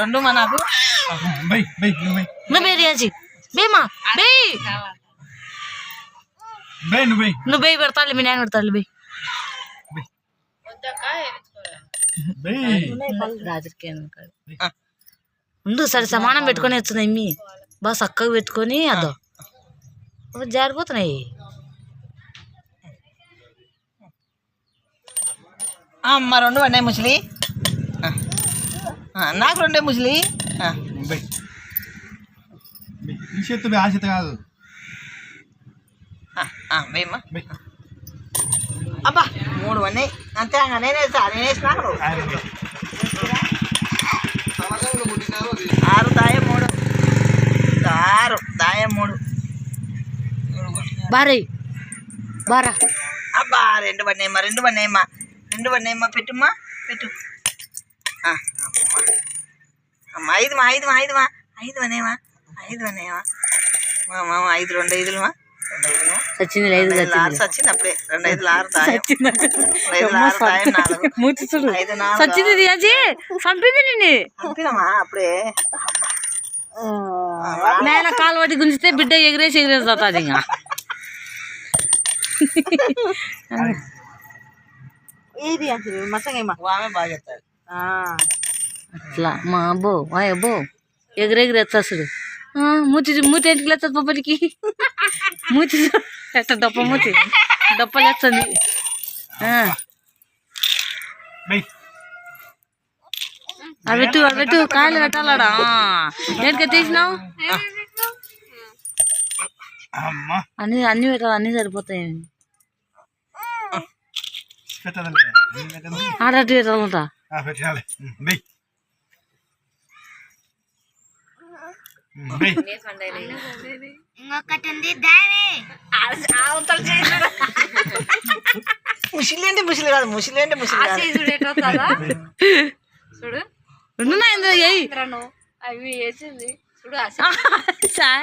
రెండు మా నాకు. బై బై నువ్వు బై. నువ్వు బే రియాజీ. బేమా బే. బై నువ్వు బై. నువ్వు బే పెడతాడు మీ నాయన పెడతాడు బే. ఉండు సరే సమానం పెట్టుకొని వచ్చినాయి మీ బాగా చక్కగా పెట్టుకొని అదో. జారిపోతున్నాయి. అమ్మ రెండు ఉన్నాయి ముసలి. నాకు రెండే ముసలి. ఈ ఆ చేత కాదు. వేయమ్మా. అబ్బా మూడు ఉన్నాయి అంతే నేనే వేస్తా నేను వేసినాను ఆయన బై. ఆరు దాయం మూడు. ఆరు దాయం మూడు. బారే బారా. అబ్బా రెండు పడినాయమ్మా రెండు పడినాయమ్మా రెండు పడినాయమ్మా పెట్టుమ్మా పెట్టు ఆ, అమ్మా. అమ్మా ఐదు మా ఐదు మా ఐదు మా ఐదు అనేమా ఐదు అనేమా మా మామ ఐదు రెండు ఐదులమా రెండు ఐదులమా సచ్చింది లేదు రెండు ఐదులు ఆరు సచ్చింది అప్పుడే రెండు ఐదులు ఆరు దాయం రెండు ఐదులు ఆరు దాయం నాలుగు మూతి చూడు ఐదు నాలుగు సచ్చింది రియాజీ చంపింది నిన్ను పంపినమా అప్పుడే నాయన కాలు పట్టి గుంజితే బిడ్డ ఎగిరేసి ఎగిరేసి అవుతుంది ఇంకా ఆమె బాగా చెప్తారు అట్లా మా అబ్బో మా అబ్బో ఎగిరెగిరి ఎత్తాసుడు మూతి మూతి ఎందుకు లేస్తుంది పప్పటికి మూతి ఎట్ట దొప్ప మూతి. దొప్పలు ఎత్తుంది బై. అవి పెట్టు అవి పెట్టు కాయలు పెట్టాలడా ఏంటికి తీసినావు? అమ్మా. అన్ని అన్ని పెట్టాలి అన్ని సరిపోతాయి. పెట్టాలంట పెట్టాలి. బై. ముసిలి అంటే ముసిలి కాదు. ముసిలి అంటే ముసిలి ఇందులో ఏయ్. చాయ్.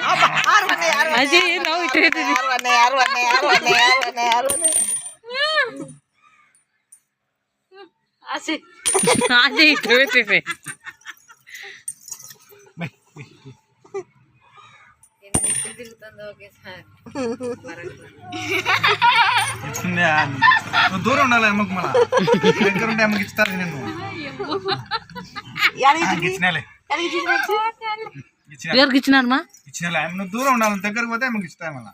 ఆరు ఉన్నాయి ఆరు అది నవ్వు ఇటు పెట్టింది. ఆరు ఉన్నాయి ఆరు ఉన్నాయి ఆరు ఉన్నాయి ఆరు ఉన్నాయి ఆరు ఉన్నాయి అది ఇటు పెట్టింది. బై ఇచ్చిందే నువ్వు దూరం ఉండాలి అమ్మకు మన దగ్గర ఉంటే అమ్మకి ఇస్తారు నేను ఇచ్చిన ఎవరికి ఇచ్చినారమ్మా ఇచ్చినాలే. ఆమె నువ్వు దూరం ఉండాలి. దగ్గరకు పోతే అమ్మకి ఇస్తాయి మళ్ళా.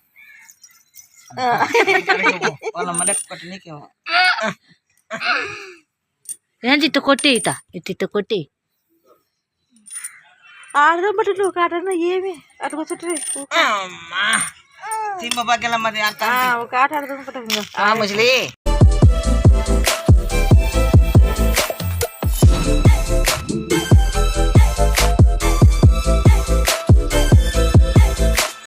వాళ్ళ మళ్ళీ నీకేమో. ఏంటి ఇట్ట కొట్టి ఇట ఇట్ట ఇట్ట కొట్టి. ఆడదాం బట్టి కాటన్న ఏమి? అటుకొచ్చుంటే అమ్మా. తిమ్మ పక్కల మరి ఒక ఆట ఆడదాం ముసలి.